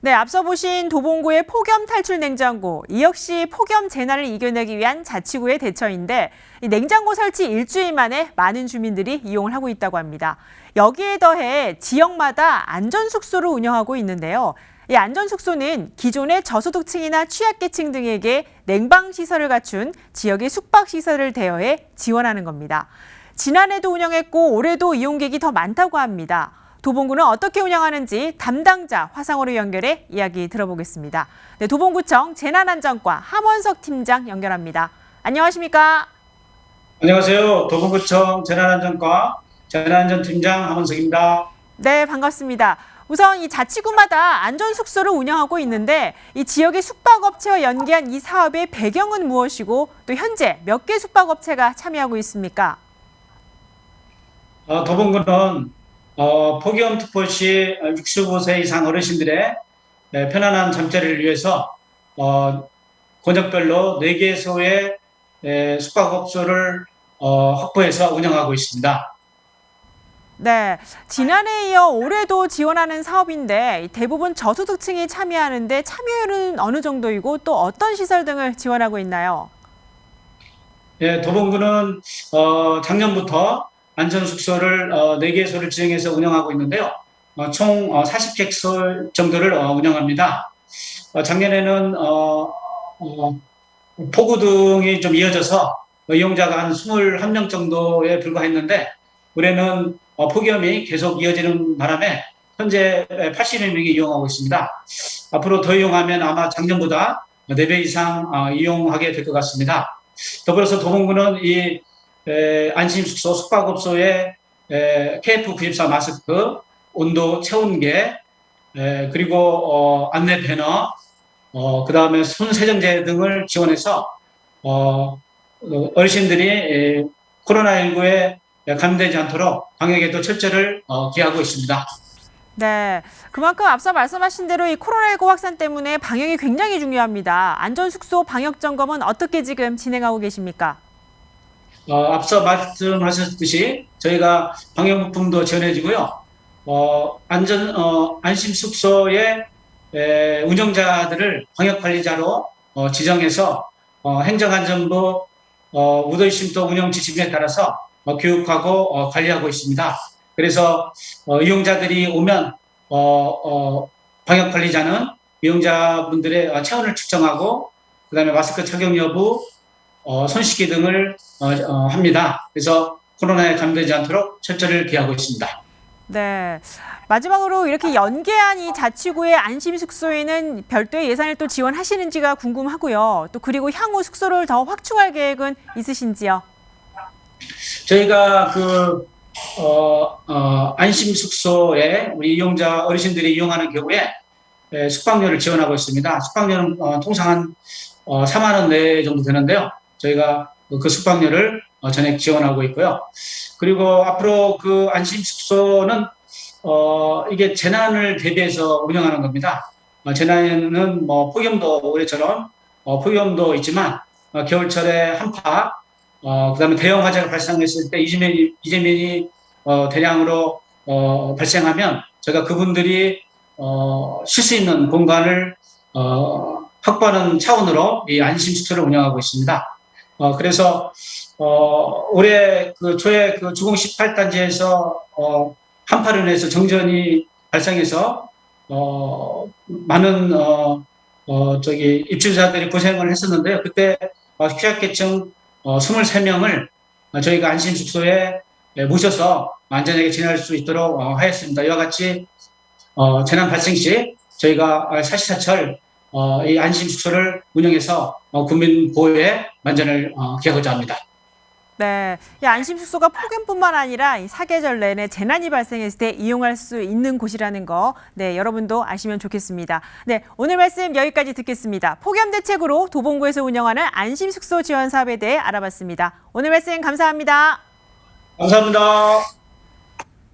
네, 앞서 보신 도봉구의 폭염 탈출 냉장고. 이 역시 폭염 재난을 이겨내기 위한 자치구의 대처인데 이 냉장고 설치 일주일 만에 많은 주민들이 이용을 하고 있다고 합니다. 여기에 더해 지역마다 안전 숙소를 운영하고 있는데요. 이 안전 숙소는 기존의 저소득층이나 취약계층 등에게 냉방 시설을 갖춘 지역의 숙박 시설을 대여해 지원하는 겁니다. 지난해도 운영했고 올해도 이용객이 더 많다고 합니다. 도봉구는 어떻게 운영하는지 담당자 화상으로 연결해 이야기 들어보겠습니다. 네, 도봉구청 재난안전과 함원석 팀장 연결합니다. 안녕하십니까? 안녕하세요. 도봉구청 재난안전과 재난안전팀장 함원석입니다. 네, 반갑습니다. 우선 이 자치구마다 안전 숙소를 운영하고 있는데 이 지역의 숙박업체와 연계한 이 사업의 배경은 무엇이고 또 현재 몇 개 숙박업체가 참여하고 있습니까? 어, 도봉구는 어, 폭염 특보 시 65세 이상 어르신들의 네, 편안한 잠자리를 위해서 어, 권역별로 4개소의 에, 숙박업소를 어, 확보해서 운영하고 있습니다. 네, 지난해에 이어 올해도 지원하는 사업인데 이 대부분 저소득층이 참여하는데 참여율은 어느 정도이고 또 어떤 시설 등을 지원하고 있나요? 예, 도봉구는 어, 작년부터 안전숙소를 어, 4개소를 지정해서 운영하고 있는데요. 어, 총 어, 40객소 정도를 어, 운영합니다. 어, 작년에는 어, 어, 폭우 등이 좀 이어져서 이용자가 한 21명 정도에 불과했는데 올해는 어, 폭염이 계속 이어지는 바람에 현재 80여 명이 이용하고 있습니다. 앞으로 더 이용하면 아마 작년보다 4배 이상 어, 이용하게 될 것 같습니다. 더불어서 도봉구는 이 에, 안심숙소 숙박업소에 에, KF94 마스크, 온도 체온계, 에, 그리고 어, 안내 배너, 어, 그 다음에 손 세정제 등을 지원해서 어, 어, 어르신들이 에, 코로나19에 감되지 않도록 방역에도 철저를 어, 기하고 있습니다. 네, 그만큼 앞서 말씀하신 대로 이 코로나19 확산 때문에 방역이 굉장히 중요합니다. 안전 숙소 방역 점검은 어떻게 지금 진행하고 계십니까? 어, 앞서 말씀하셨듯이 저희가 방역부품도 지원해주고요. 어, 안전 어, 안심 숙소의 에, 운영자들을 방역관리자로 어, 지정해서 어, 행정안전부 어, 무더위쉼터 운영 지침에 따라서 어, 교육하고 어, 관리하고 있습니다. 그래서 어, 이용자들이 오면 어, 어, 방역 관리자는 이용자분들의 어, 체온을 측정하고 그다음에 마스크 착용 여부, 어, 손 씻기 등을 어, 어, 합니다. 그래서 코로나에 감되지 않도록 철저를 기하고 있습니다. 네. 마지막으로 이렇게 연계한 이 자치구의 안심 숙소에는 별도의 예산을 또 지원하시는지가 궁금하고요. 또 그리고 향후 숙소를 더 확충할 계획은 있으신지요? 저희가 그 어, 어, 안심 숙소에 우리 이용자 어르신들이 이용하는 경우에 에, 숙박료를 지원하고 있습니다. 숙박료는 어, 통상 한 어, 4만 원내 정도 되는데요. 저희가 그 숙박료를 어, 전액 지원하고 있고요. 그리고 앞으로 그 안심 숙소는 어, 이게 재난을 대비해서 운영하는 겁니다. 어, 재난에는 뭐 폭염도 올해처럼 어, 폭염도 있지만 어, 겨울철에 한파, 어, 그다음에 대형 화재가 발생했을 때 이재민이, 이재민이 어, 대량으로 어, 발생하면 저희가 그분들이 어, 쉴 수 있는 공간을 어, 확보하는 차원으로 이 안심 숙소를 운영하고 있습니다. 어, 그래서 어, 올해 그 초에 그 주공 18단지에서 어, 한파로 인해서 정전이 발생해서 어, 많은 어, 어, 저기 입주자들이 고생을 했었는데요. 그때 어, 취약계층 어, 23명을 저희가 안심 숙소에 예, 모셔서 안전하게 지낼 수 있도록 어, 하였습니다. 이와 같이 어, 재난 발생 시 저희가 사시사철 어, 이 안심 숙소를 운영해서 어, 국민 보호에 만전을 어, 기하고자 합니다. 네, 이 안심 숙소가 폭염뿐만 아니라 이 사계절 내내 재난이 발생했을 때 이용할 수 있는 곳이라는 거, 네 여러분도 아시면 좋겠습니다. 네, 오늘 말씀 여기까지 듣겠습니다. 폭염 대책으로 도봉구에서 운영하는 안심 숙소 지원 사업에 대해 알아봤습니다. 오늘 말씀 감사합니다. 감사합니다.